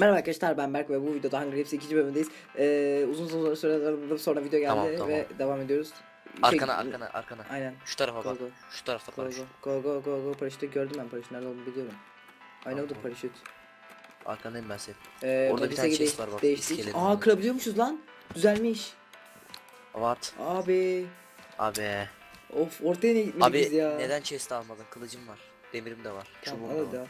Merhaba arkadaşlar ben Berk ve bu videoda Hunger Games 2. bölümündeyiz. Ee, uzun uzun süredir sonra video geldi Tamam, tamam. ve devam ediyoruz. Şey- Arkana arkana arkana. Aynen. Şu tarafa bak. go. Şu tarafta Go paraşüt. go go go go go paraşütü gördüm ben paraşüt nerede olduğunu biliyorum. Aynen o da Tamam. paraşüt. Arkandayım ben senin. Ee, Orada bir Modis'e tane gideş- chest var bak, Değiştik. Aa kırabiliyormuşuz lan. Düzelmiş. What? Abi. Abi. Of ortaya ne gitmedik Abi ya. neden chest almadın? Kılıcım var. Demirim de var. Tamam Çubuğum da var. al.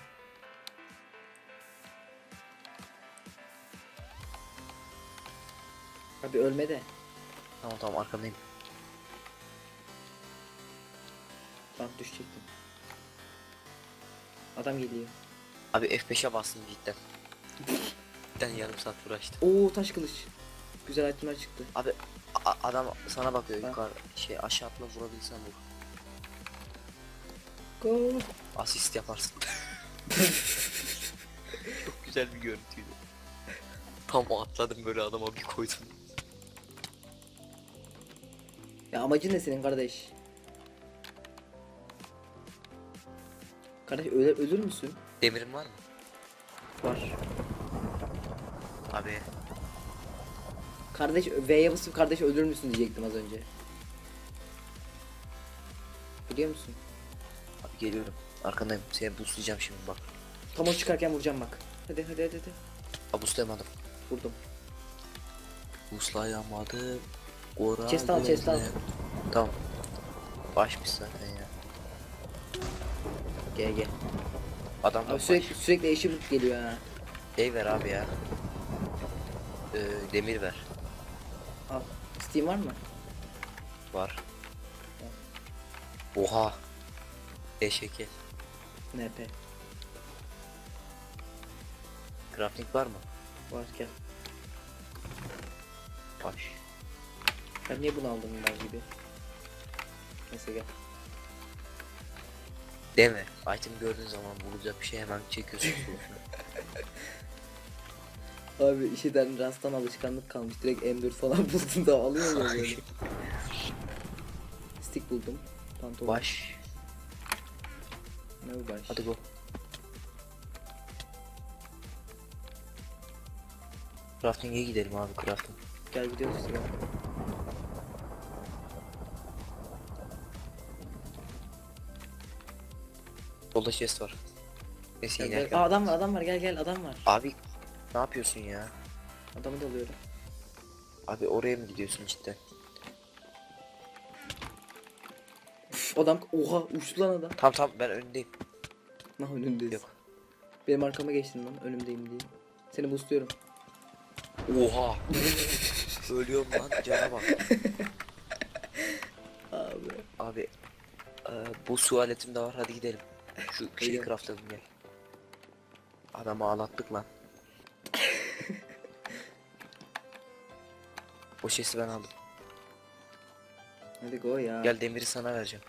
Abi ölme de. Tamam tamam arkandayım. Bak düşecektim. Adam geliyor. Abi F5'e bastım cidden. cidden yarım saat uğraştım. Oo taş kılıç. Güzel itemler çıktı. Abi adam sana bakıyor Ha. yukarı şey aşağı atla vurabilsen vur. Go. Asist yaparsın. Çok güzel bir görüntüydü. Tam atladım böyle adama bir koydum. Ya amacın ne senin kardeş? Kardeş ölür, ölür müsün? Demirin var mı? Var. Abi Kardeş V'ye basıp kardeş ölür müsün diyecektim az önce. Biliyor musun? abi geliyorum. Arkandayım. Seni boostlayacağım şimdi bak. Tam o çıkarken vuracağım bak. Hadi hadi hadi hadi. Abi boostlayamadım. Vurdum. Boostlayamadım. Ora Chest al, chest al. Tamam. Başmış zaten ya. Gel gel. Adam da Abi sürekli sürekli eşi bulup geliyor ha. Şey ver abi ya. Ee, demir ver. Al. Steam var mı? Var. Oha. Eşeki. NP. Crafting var mı? Var gel. Baş. Ben niye bunu aldım bunlar gibi? Neyse gel. Deme. Item gördüğün zaman bulacak bir şey hemen çekiyorsun. Abi işiden rasttan alışkanlık kalmış. Direkt M4 falan buldum da alıyor ya böyle. Stick buldum. Pantolon. Baş. Ne bu baş? Hadi go. Crafting'e gidelim abi crafting. Gel gidiyoruz ya. Solda chest var. Neyse Gel, gel. inerken. Aa, adam var adam var gel gel adam var. Abi ne yapıyorsun ya? Adamı da alıyorum. Abi oraya mı gidiyorsun cidden? Üf, adam oha uçtu lan adam. Tam tam ben önündeyim. Lan önümdeyiz. Yok. Benim arkama geçtin lan önümdeyim diye. Seni boostluyorum. Oha. Ölüyorum lan cana bak. Abi. Abi e, bu su aletim de var hadi gidelim. Şu şeyi Geliyorum. craftlayalım gel. Adamı ağlattık lan. o chest'i ben aldım. Hadi go ya. Gel demiri sana vereceğim.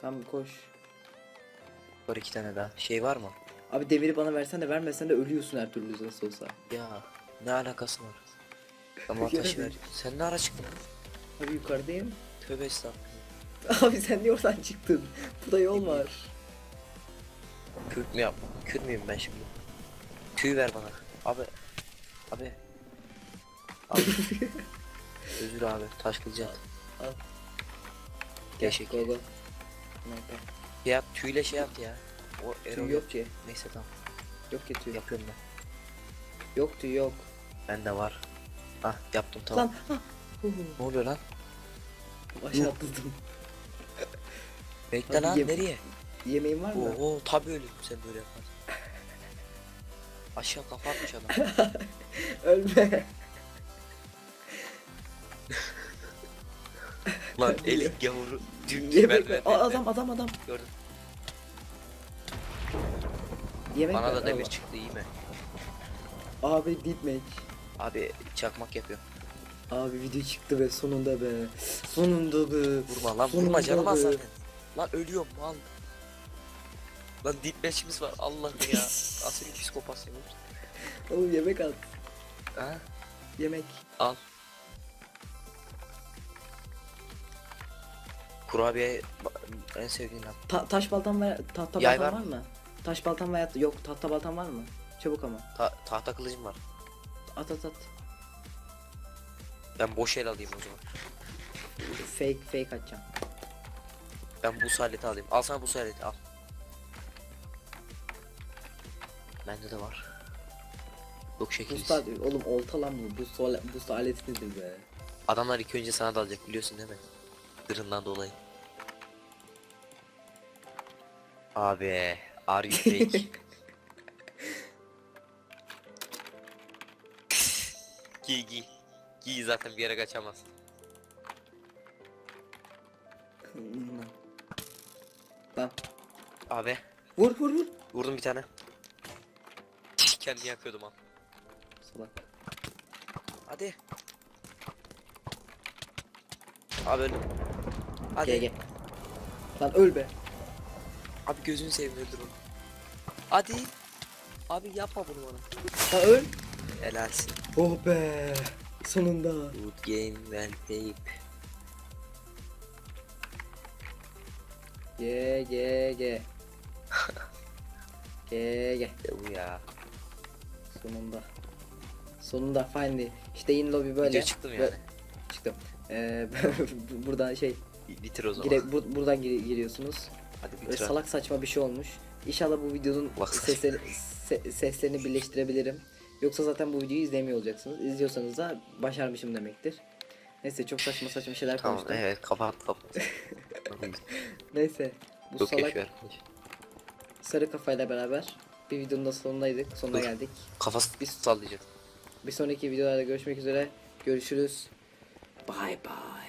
Tamam koş. Var iki tane daha. Şey var mı? Abi demiri bana versen de vermesen de ölüyorsun her türlü nasıl olsa. Ya ne alakası var? Ama taşı ver. Sen ne ara çıktın? Abi yukarıdayım. Tövbe estağfurullah. Abi sen niye oradan çıktın? Bu da yol var. Kürt mü yap? Kürt müyüm ben şimdi? Tüy ver bana. Abi. Abi. Abi. Özür abi. Taş at. Al. Teşekkür. Şey at tüyle şey at ya. O Tüy Erol yok ki. Neyse tamam. Yok ki tüy. Yapıyorum ben. Yok tüy yok. Bende var. Ah yaptım tamam. Lan. Ne oluyor lan? Aşağı atladım. Bekle lan nereye? Yemeğin var mı? Oo tabii ölürüm sen böyle yaparsan. Aşağı kafa atmış adam. Ölme. lan elik gavuru. Dümdüz Yemek ver. merdiven. Aa, adam adam adam. Gördüm. Yemek Bana ver, da demir al. çıktı iyi mi? Abi deepmake. Abi çakmak yapıyor. Abi video çıktı be sonunda be. Sonunda be. Vurma lan Sonunda vurma canım be. az zaten. Lan ölüyorum lan. Lan deep match'imiz var Allah'ım ya. Asil psikopatsın. Oğlum yemek at. Ha? Yemek. Al. Kurabiye en sevdiğin lan. Ta taş baltam ve tahta Yay baltam var var mı? Taş baltam veya yok tahta baltam var mı? Çabuk ama. Ta tahta kılıcım var. At at at. Ben boş el alayım o zaman. Fake fake atacağım. Ben bu aleti alayım. Al sana bu aleti al. Bende de var. Yok şekil. Boost al- oğlum olta lan bu. Boost, al- boost aleti nedir be? Adamlar ilk önce sana dalacak biliyorsun değil mi? Zırhından dolayı. Abi, are you fake? giy giy. Giy zaten bir yere kaçamaz. Tamam. Abi, Vur vur vur. vurdum bir tane. Kendi yakıyordum al. Salak. Hadi. Abi öldüm. Hadi. GG. Lan öl be. Abi gözünü seveyim öldür onu. Hadi. Abi yapma bunu bana. Lan öl. Helalsin. Oh be. Sonunda. Good game well played. G G. G G. Ya bu ya. Sonunda. Sonunda finally. İşte in lobby böyle. Video çıktım yani. Çıktım. Ee, buradan şey Bi- Bitir o zaman. gire, bu- buradan gir- giriyorsunuz. Hadi Böyle bitir. abi. salak saçma bir şey olmuş. İnşallah bu videonun sesleri, se- seslerini birleştirebilirim. Yoksa zaten bu videoyu izlemiyor olacaksınız. İzliyorsanız da başarmışım demektir. Neyse çok saçma saçma şeyler Tamam konuştum. evet kapat kapat. Neyse bu Çok salak ver. sarı kafayla beraber bir videonun da sonundaydık. Sonuna Dur. geldik. Kafası Biz- sallayacak. Bir sonraki videolarda görüşmek üzere. Görüşürüz. Bye bye.